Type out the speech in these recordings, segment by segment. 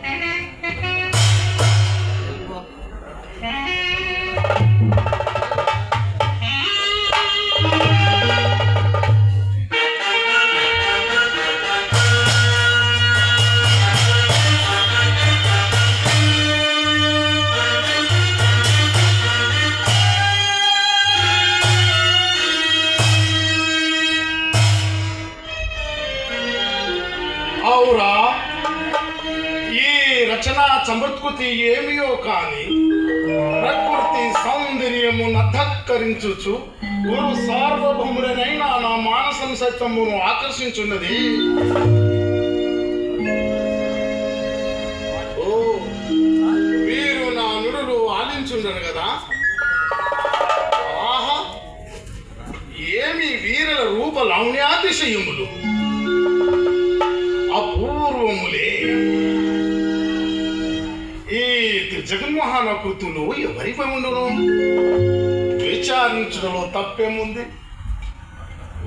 拜拜。చమత్కృతి ఏమియో కాని ప్రకృతి సౌందర్యము నధక్కరించుచు గురు సార్వభౌముడనైన నా మానసం సత్యమును ఆకర్షించున్నది. ఓ వీరు నా నుడులు ఆలించుండరు కదా? ఆహా ఏమి వీరుల రూప లౌణ్యాతిశయములు అపూర్వములే. జగన్మోహన కృతులు ఎవరిపై ఉండను? విచారించడంలో తప్పేముంది?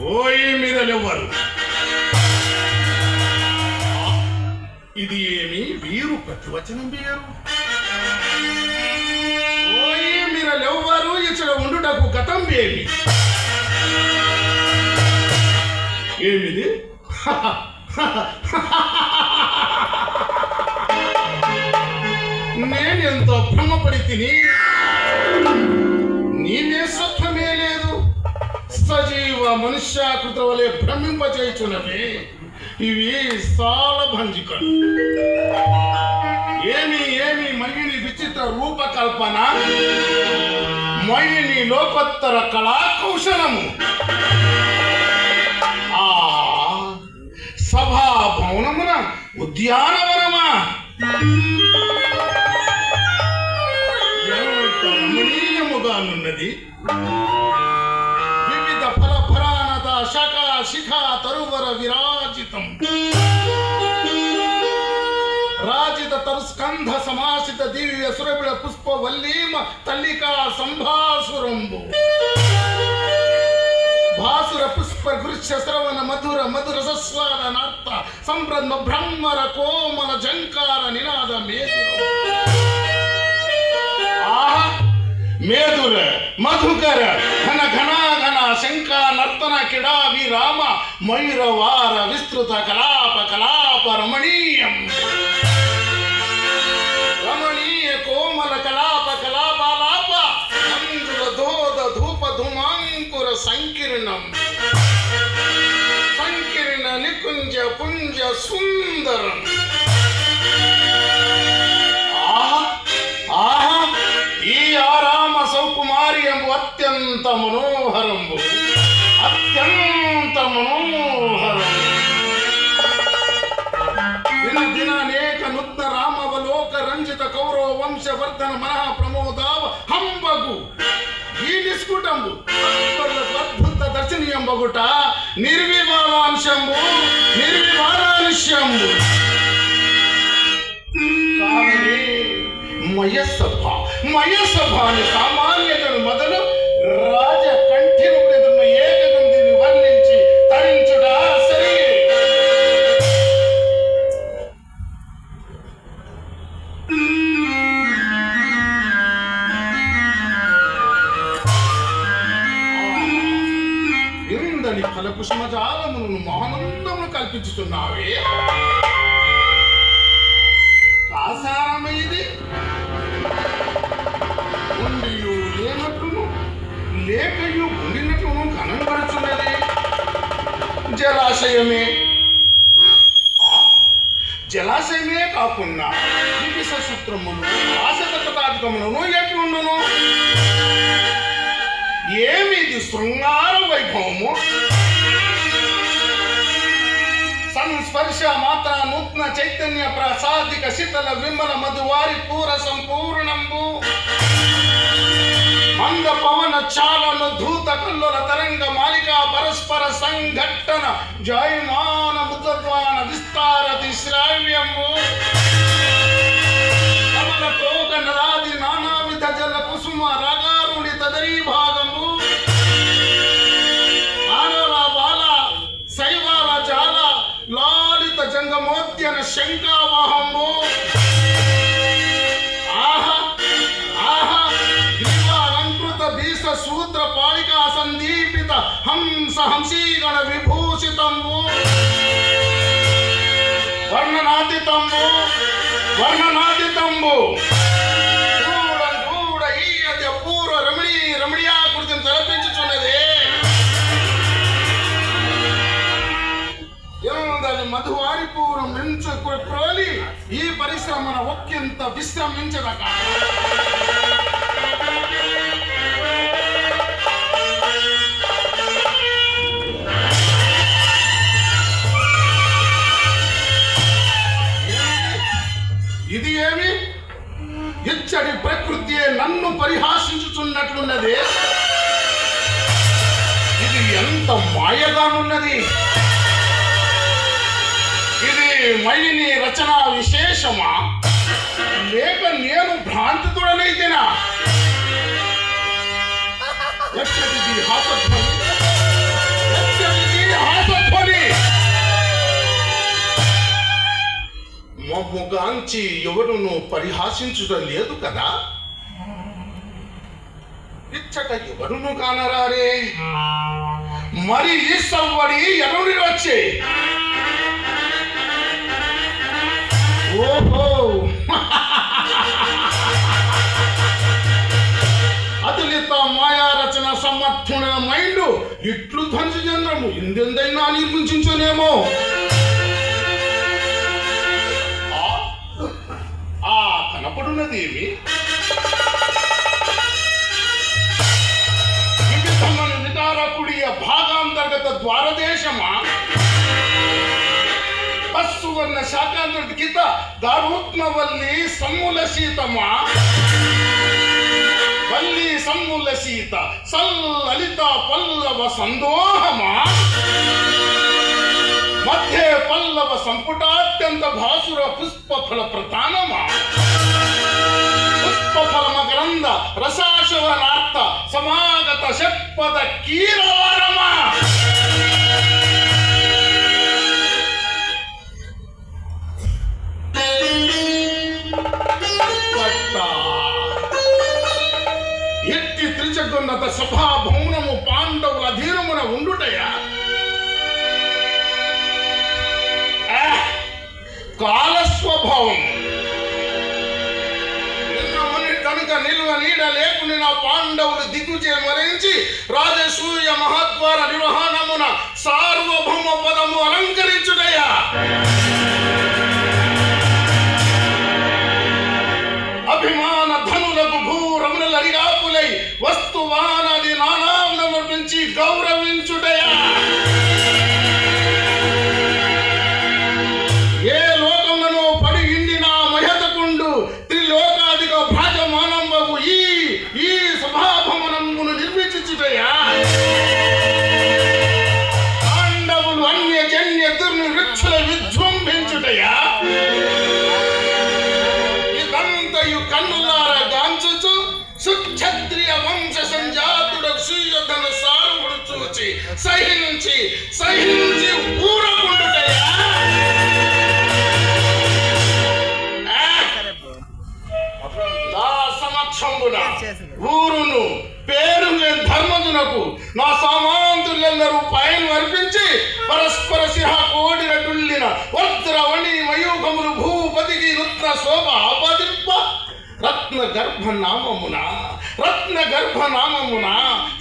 ఓయి మీదలెవ్వరు ఇది ఏమి వీరు ప్రతివచనం పేరు ఓయి మీరలెవ్వరు ఇచ్చట ఉండుటకు గతం ఏమి? ఏమిది? భ్రమపడి తిని నీవే సత్వమే లేదు. సజీవ మనుష్యాకృత వలె భ్రమింపచేయుచున్నవి. ఇవి సాలభంజికలు ఏమి ఏమి మయిని విచిత్ర రూపకల్పన మయిని లోకోత్తర కళా కౌశలము ఆ సభా భవనమున ఉద్యానవనమా? ఉన్నది. వివిధ ఫల ఫలానత శక శిఖ తరువర విరాజితం. రాజిత తరుస్కంధ సమాసిత దివ్య సురబిడ పుష్ప వల్లీమ తల్లికా సంభాసురంబు భాసుర పుష్ప గృహ్య శ్రవణ మధుర మధుర సస్వాద నార్త సంబ్రహ్మ బ్రహ్మర కోమల జంకార నినాద మేధుర. ఆహా! ಮೇದುರ ಮಧುಕರ ಘನ ಘನ ಘನ ಶಂಕ ನರ್ತನ ಕಿಡಾವಿ ರಾಮ ಮಯೂರವಾರ ವಿಸ್ತೃತ ಕಲಾಪ ಕಲಾಪ ರಮಣೀಯಂ ರಮಣೀಯ ಕೋಮಲ ಕಲಾಪ ಕಲಾಪ ಲಾಪ ಅಂಗುರ ಧೋದ ಧೂಪ ಧುಮಾಂಕುರ ಸಂಕೀರ್ಣಂ ಸಂಕೀರ್ಣ ನಿಕುಂಜ ಪುಂಜ ಸುಂದರಂ వంశవర్ధన మనః ప్రమోదావ హంబగు. ఈ నిస్కుటంబు అద్భుత దర్శనీయం బగుట నిర్వివాదాంశంబు. నిర్వివాదాంశంబు. కావలి మయసభ. ఇందని ఫలకుసుమజాలమును మహానందమును కల్పించుతున్నావే. ఆసారమైది ఉండియు లేనట్టును లేకయు ఉండినట్లును కనబడుచున్నది. జలాశయమే. జలాశయమే కాకుండా విపిస సూత్రములు ఆశతత్వాధికములను ఎట్లుండును? ఏమిది శృంగార వైభవము? సంస్పర్శ మాత్ర నూత్న చైతన్య ప్రసాదిక శీతల విమల మధువారి పూర సంపూర్ణంబు. మంద పవన చాలను ధూత కల్లుల తరంగ మాలిక పరస్పర సంఘట్టన జాయమాన ముద్రత్వాన విస్తారతి శ్రావ్యంబు కమల కోక నరాది నానావిధ జల కుసుమ రాగ శంకామోహము ఆహ ఆహ గ్రీవాలంకృత భీష సూత్ర పాళికా సందీపిత హంస హంసీగణ విభూషితము. వర్ణనాతితంబు వర్ణనాతితంబు చూడ చూడ ఈయతి అపూర్వ రమణీ రమణీయాకృతిని తలపి మించు క్రోలి ఈ పరిశ్రమన ఒక్కింత విశ్రమించదక ఇది ఏమి? ఇచ్చడి ప్రకృతి నన్ను పరిహాసించుచున్నట్లున్నది. ఇది ఎంత మాయగానున్నది మళ్ళీ రచన విశేషమా? లేక నేను భ్రాంతితుడనైతేనా? ఎచ్చటిది హాసధ్వని హాసధ్వని మమ్ముగాంచి ఎవరును పరిహాసించుట లేదు కదా? ఇచ్చట ఎవరును కానరారే. మరి ఈ సవ్వడి ఎవరి వచ్చే ఓహో. అతులిత మాయా రచన సమర్థుడ మైండ్ ఇట్లు ధ్వంస చంద్రము ఇందెందైనా నిర్మించునేమో ఆ కనపడున్నది ఏమి భాగాంతర్గత ద్వారదేశమా? ತಪಸ್ಸುವನ್ನ ಶಾಖಾಂತಕ್ಕಿಂತ ದಾರುತ್ನವಲ್ಲಿ ಸಮೂಲ ಶೀತಮ ಬಲ್ಲಿ ಸಮೂಲ ಶೀತ ಸಲ್ಲಲಿತ ಪಲ್ಲವ ಸಂದೋಹಮ. ಮಧ್ಯೆ ಪಲ್ಲವ ಸಂಪುಟಾತ್ಯಂತ ಭಾಸುರ ಪುಷ್ಪ ಫಲ ಪ್ರಧಾನಮ. ಪುಷ್ಪ ಫಲ ಮಕರಂದ ರಸಾಶವನಾರ್ಥ, ಸಮಾಗತ ಶಪ್ಪದ ಕೀರವಾರಮ. త్రిచగున్నత సభాభౌనము పాండవుల అధీనమున ఉండుటయా? ఆ, కాలస్వభావం. కనుక నిల్వ నీడ లేకుని నా పాండవులు దిగుచే మరించి రాజసూయ మహాద్వార నిర్వహణమున సార్వభౌమ పదము అలంకరించుటయా? గౌరవించుటయా? చూచి సహించి సహించి ఊరకుండుటయా నా సమక్షంబున ఊరును పేరు లేని ధర్మజునకు నా సామాంతులందరూ పైన అర్పించి పరస్పర శిహ కోడిన టుల్లిన వజ్రవణి మయూకములు భూపతికి రుద్ర శోభ ఆపాదింప రత్న గర్భ నామమున రత్న గర్భ నామమున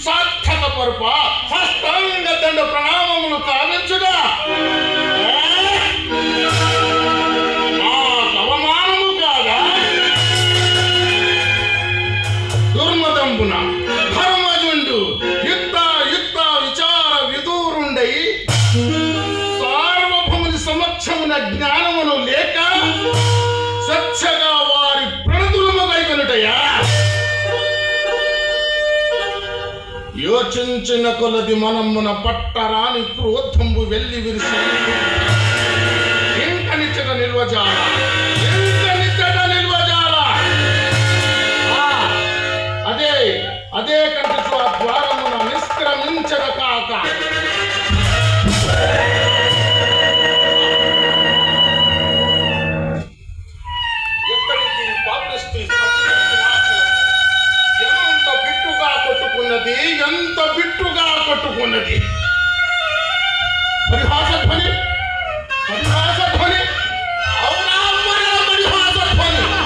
సాత్ పరుప హస్తాంగ దండ ప్రణామములు కావించుగా యోచించిన కొలది మనమున పట్టరాని క్రోధంబు వెళ్ళి విరిసి ఇంక నిల్వజాల. ఎంత బిట్టుగా పట్టుకున్నది పరిహాస ధ్వని పరిహాస ధ్వని. అవునా పరిహాస పరిహా.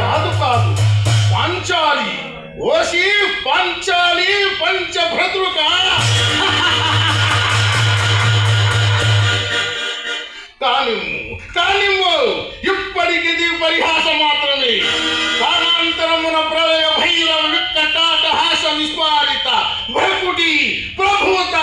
కాదు కాదు. పంచాలి. పంచాలి కానివ్వు ఇప్పటికి పరిహాస మాత్రమే కాలాంతరమున ప్రళయ భైర విక్కటాటహాస విస్మారిత భయకుటి ప్రభుత